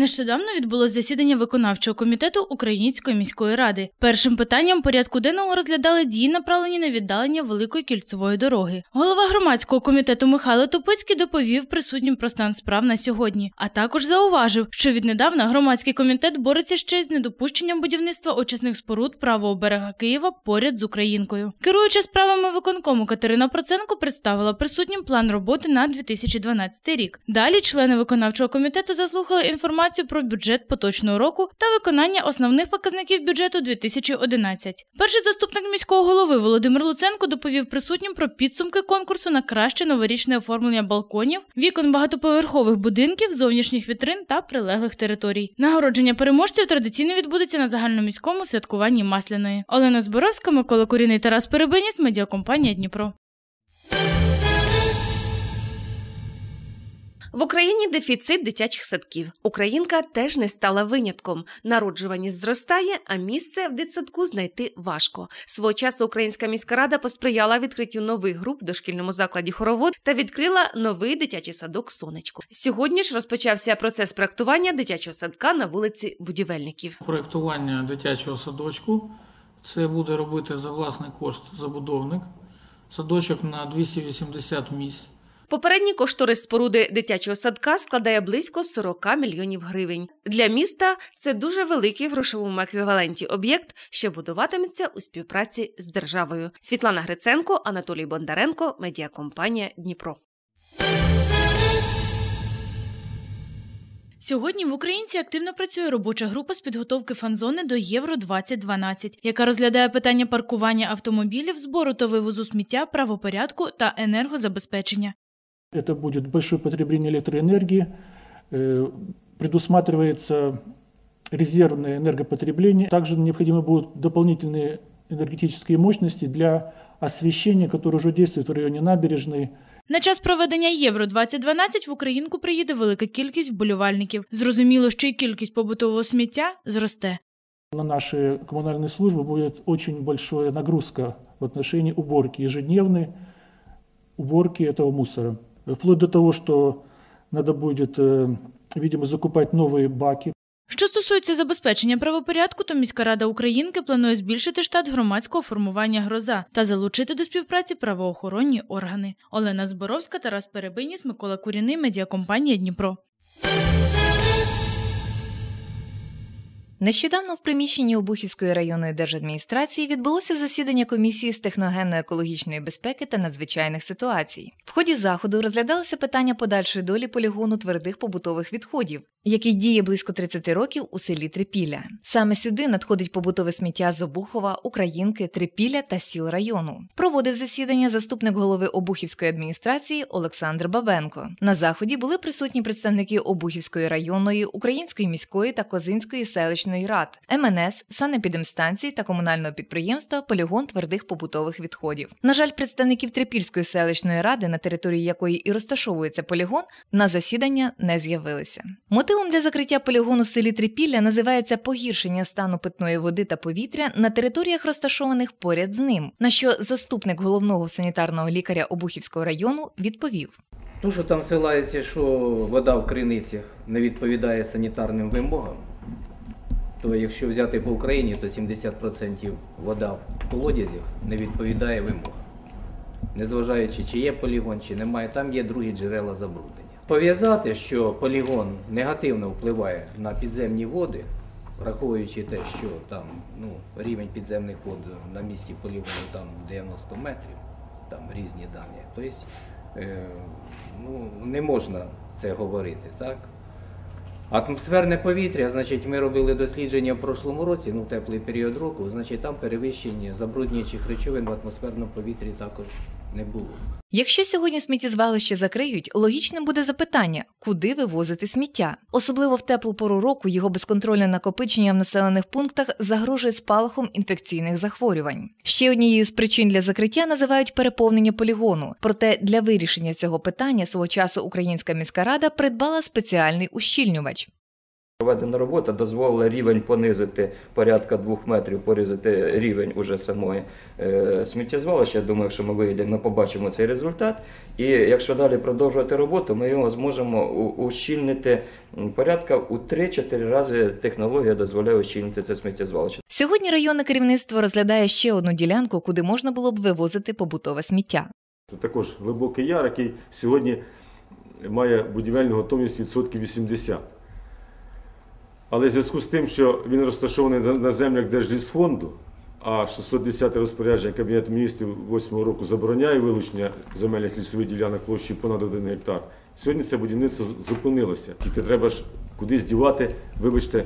Нещодавно відбулось засідання виконавчого комітету Української міської ради. Першим питанням порядку денного розглядали дії, направлені на віддалення великої кільцевої дороги. Голова громадського комітету Михайло Тупицький доповів присутнім про стан справ на сьогодні, а також зауважив, що віднедавна громадський комітет бореться ще з недопущенням будівництва очисних споруд правого берега Києва поряд з Українкою. Керуюча справами виконкому Катерина Проценко представила присутнім план роботи на 2012 рік. Далі члени виконавчого комітету заслухали інформацію інформацію про бюджет поточного року та виконання основних показників бюджету 2011. Перший заступник міського голови Володимир Луценко доповів присутнім про підсумки конкурсу на краще новорічне оформлення балконів, вікон багатоповерхових будинків, зовнішніх вітрин та прилеглих територій. Нагородження переможців традиційно відбудеться на загальноміському святкуванні Масляної. Олена Зборовська, Микола Куріний, Тарас Перебеніс, медіакомпанія Дніпро. В Україні дефіцит дитячих садків. Українка теж не стала винятком. Народжуваність зростає, а місце в дитсадку знайти важко. Свого часу Українська міська рада посприяла відкриттю нових груп в дошкільному закладі хоровод та відкрила новий дитячий садок Сонечко. Сьогодні ж розпочався процес проектування дитячого садка на вулиці Будівельників. Проектування дитячого садочку це буде робити за власний кошт забудовник. Садочок на 280 місць. Попередній кошторис споруди дитячого садка складає близько 40 мільйонів гривень. Для міста це дуже великий в грошовому еквіваленті об'єкт, що будуватиметься у співпраці з державою. Світлана Гриценко, Анатолій Бондаренко, медіакомпанія Дніпро. Сьогодні в Українці активно працює робоча група з підготовки фан-зони до Євро 2012 яка розглядає питання паркування автомобілів, збору та вивозу сміття, правопорядку та енергозабезпечення. Это будет большое потребление электроэнергии, э, предусматривается резервное энергопотребление. Также необходимы будут дополнительные энергетические мощности для освещения, которое уже действует в районе набережной. На час проведення Євро 2012 в Українку приїде велика кількість вболівальників. Зрозуміло, що й кількість побутового сміття зросте. На наші коммунальные службы будет очень большая нагрузка в отношении уборки, ежедневной уборки этого мусора. Вплоть до того, что надо будет, э, видимо, закупать новые баки. Що стосується забезпечення правопорядку, то міська рада Українки планує збільшити штат громадського формування гроза та залучити до співпраці правоохоронні органи. Олена Зборовська, Тарас Перебиніс, Микола Куріний, медіакомпанія Дніпро. Нещодавно в приміщенні Обухівської районної держадміністрації відбулося засідання комісії з техногенно-екологічної безпеки та надзвичайних ситуацій. В ході заходу розглядалося питання подальшої долі полігону твердих побутових відходів, який діє близько 30 років у селі Трипілля. Саме сюди надходить побутове сміття з Обухова, Українки, Трипілля та сіл району. Проводив засідання заступник голови Обухівської адміністрації Олександр Бабенко. На заході були присутні представники Обухівської районної, Української міської та Козинської селищної рад, МНС, санепідемстанції та комунального підприємства Полігон твердих побутових відходів. На жаль, представників Трипільської селищної ради, на території якої і розташовується полігон, на засідання не з'явилися. Мотивом для закриття полігону в селі Трипілля називається погіршення стану питної води та повітря на територіях, розташованих поряд з ним. На що заступник головного санітарного лікаря Обухівського району відповів: Ну, що там ссилається, що вода в криницях не відповідає санітарним вимогам, то якщо взяти по Україні, то 70% вода в колодязях не відповідає вимогам. Незважаючи, чи є полігон, чи немає, там є другі джерела забруднення. Пов'язати, що полігон негативно впливає на підземні води, враховуючи те, що там ну, рівень підземних вод на місці полігону там 90 метрів, там різні дані. Тобто е, ну, не можна це говорити. так? Атмосферне повітря, значить, ми робили дослідження в прошлому році, ну теплий період року, значить там перевищення забруднюючих речовин в атмосферному повітрі також не було. Якщо сьогодні сміттєзвалище закриють, логічним буде запитання, куди вивозити сміття. Особливо в теплу пору року його безконтрольне накопичення в населених пунктах загрожує спалахом інфекційних захворювань. Ще однією з причин для закриття називають переповнення полігону. Проте для вирішення цього питання свого часу Українська міська рада придбала спеціальний ущільнювач. Проведена робота дозволила рівень понизити порядка двох метрів, порізати рівень уже самої е, сміттєзвалища. Я думаю, якщо ми вийдемо, ми побачимо цей результат. І якщо далі продовжувати роботу, ми його зможемо ущільнити порядка у 3-4 рази технологія дозволяє ущільнити це сміттєзвалище. Сьогодні районне керівництво розглядає ще одну ділянку, куди можна було б вивозити побутове сміття. Це також глибокий яр, який сьогодні має будівельну готовність відсотків 80. Але в зв'язку з тим, що він розташований на- землях Держлісфонду, а 610 розпорядження Кабінету міністрів 8 року забороняє вилучення земельних лісових ділянок площі понад 1 гектар. Сьогодні це будівництво зупинилося. Тільки треба ж кудись дівати, вибачте,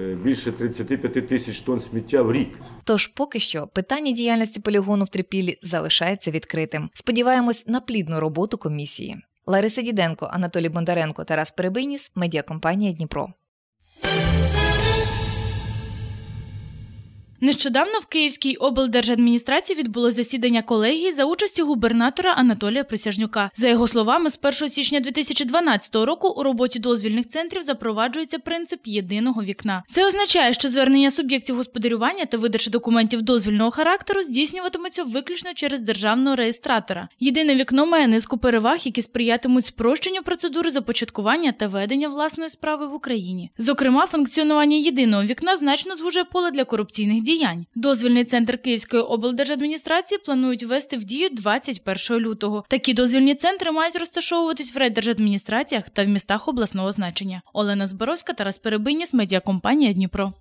е, більше 35 тисяч тонн сміття в рік. Тож поки що питання діяльності полігону в Трипілі залишається відкритим. Сподіваємось на плідну роботу комісії. Лариса Діденко, Анатолій Бондаренко, Тарас Перебиніс, медіакомпанія Дніпро. Нещодавно в Київській облдержадміністрації відбулось засідання колегії за участі губернатора Анатолія Присяжнюка. За його словами, з 1 січня 2012 року у роботі дозвільних центрів запроваджується принцип єдиного вікна. Це означає, що звернення суб'єктів господарювання та видача документів дозвільного характеру здійснюватимуться виключно через державного реєстратора. Єдине вікно має низку переваг, які сприятимуть спрощенню процедури започаткування та ведення власної справи в Україні. Зокрема, функціонування єдиного вікна значно звужує поле для корупційних діянь. Дозвільний центр Київської облдержадміністрації планують ввести в дію 21 лютого. Такі дозвільні центри мають розташовуватись в райдержадміністраціях та в містах обласного значення. Олена Зборовська, Тарас Перебиніс, медіакомпанія Дніпро.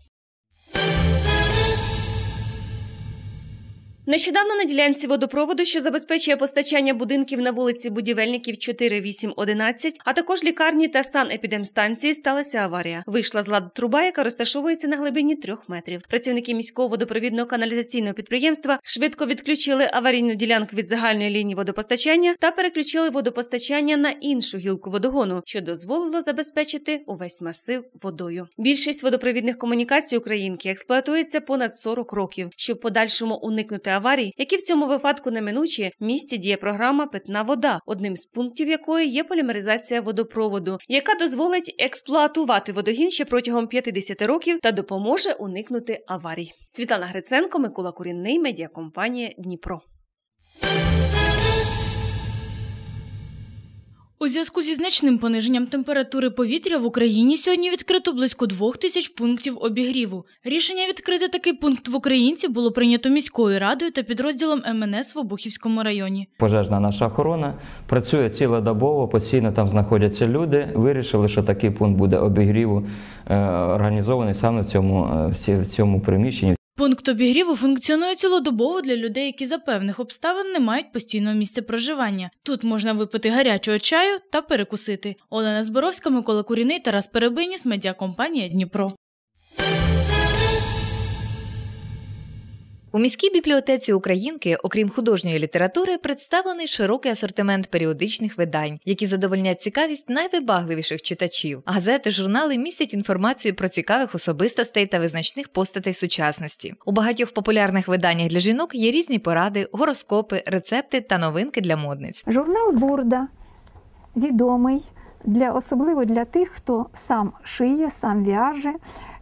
Нещодавно на ділянці водопроводу, що забезпечує постачання будинків на вулиці Будівельників 4, 8, 11, а також лікарні та санепідемстанції, сталася аварія. Вийшла з ладу труба, яка розташовується на глибині трьох метрів. Працівники міського водопровідно-каналізаційного підприємства швидко відключили аварійну ділянку від загальної лінії водопостачання та переключили водопостачання на іншу гілку водогону, що дозволило забезпечити увесь масив водою. Більшість водопровідних комунікацій Українки експлуатується понад 40 років, щоб подальшому уникнути аварій, які в цьому випадку неминучі, в місті діє програма Питна вода, одним з пунктів якої є полімеризація водопроводу, яка дозволить експлуатувати водогін ще протягом 50 років та допоможе уникнути аварій. Світлана Гриценко, Микола Курінний, медіакомпанія Дніпро. У зв'язку зі значним пониженням температури повітря в Україні сьогодні відкрито близько двох тисяч пунктів обігріву. Рішення відкрити такий пункт в Українці було прийнято міською радою та підрозділом МНС в Обухівському районі. Пожежна наша охорона працює цілодобово, постійно там знаходяться люди. Вирішили, що такий пункт буде обігріву е, організований саме в цьому, е, в цьому приміщенні. Пункт обігріву функціонує цілодобово для людей, які за певних обставин не мають постійного місця проживання. Тут можна випити гарячого чаю та перекусити. Олена Зборовська, Микола Куріний, Тарас Перебиніс, медіакомпанія Дніпро. У міській бібліотеці Українки, окрім художньої літератури, представлений широкий асортимент періодичних видань, які задовольнять цікавість найвибагливіших читачів. Газети, журнали містять інформацію про цікавих особистостей та визначних постатей сучасності. У багатьох популярних виданнях для жінок є різні поради, гороскопи, рецепти та новинки для модниць. Журнал Бурда відомий для особливо для тих, хто сам шиє, сам в'яже.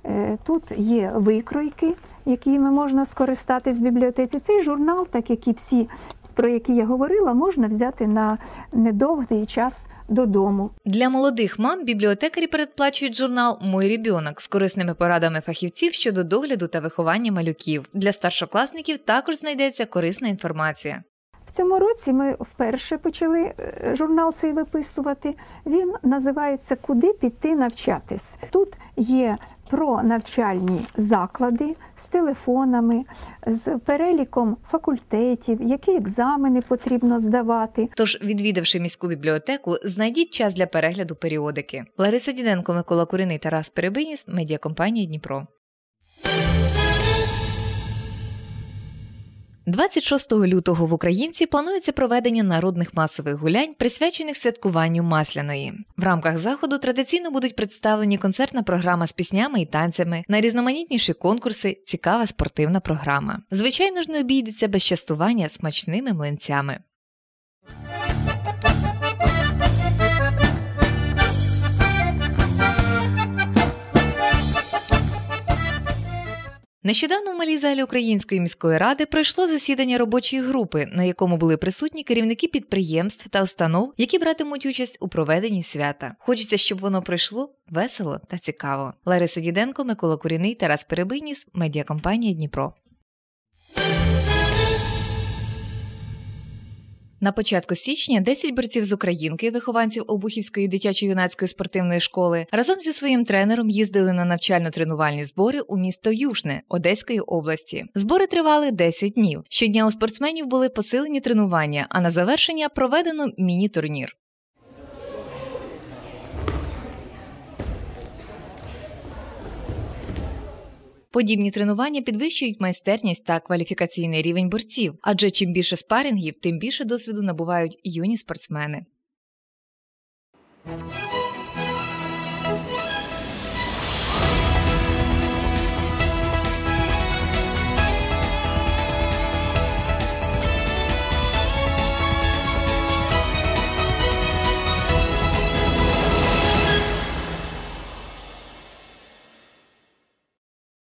Е, Тут є викройки, якими можна скористатись в бібліотеці. Цей журнал, так як і всі, про які я говорила, можна взяти на недовгий час додому. Для молодих мам бібліотекарі передплачують журнал Мой ребенок з корисними порадами фахівців щодо догляду та виховання малюків. Для старшокласників також знайдеться корисна інформація. В цьому році ми вперше почали е, журнал цей виписувати. Він називається Куди піти навчатись. Тут є про навчальні заклади з телефонами, з переліком факультетів, які екзамени потрібно здавати. Тож, відвідавши міську бібліотеку, знайдіть час для перегляду періодики. Лариса Діденко, Микола Куриний, Тарас Перебиніс, медіакомпанія Дніпро. 26 лютого в Українці планується проведення народних масових гулянь, присвячених святкуванню Масляної. В рамках заходу традиційно будуть представлені концертна програма з піснями і танцями, найрізноманітніші конкурси, цікава спортивна програма. Звичайно ж, не обійдеться без частування смачними млинцями. Нещодавно в малій залі Української міської ради пройшло засідання робочої групи, на якому були присутні керівники підприємств та установ, які братимуть участь у проведенні свята. Хочеться, щоб воно пройшло весело та цікаво. Лариса Діденко, Микола Куріний, Тарас Перебийніс, медіакомпанія Дніпро. На початку січня 10 борців з Українки, вихованців Обухівської дитячо-юнацької спортивної школи, разом зі своїм тренером їздили на навчально-тренувальні збори у місто Южне Одеської області. Збори тривали 10 днів. Щодня у спортсменів були посилені тренування, а на завершення проведено міні-турнір. Подібні тренування підвищують майстерність та кваліфікаційний рівень борців, адже чим більше спарингів, тим більше досвіду набувають юні спортсмени.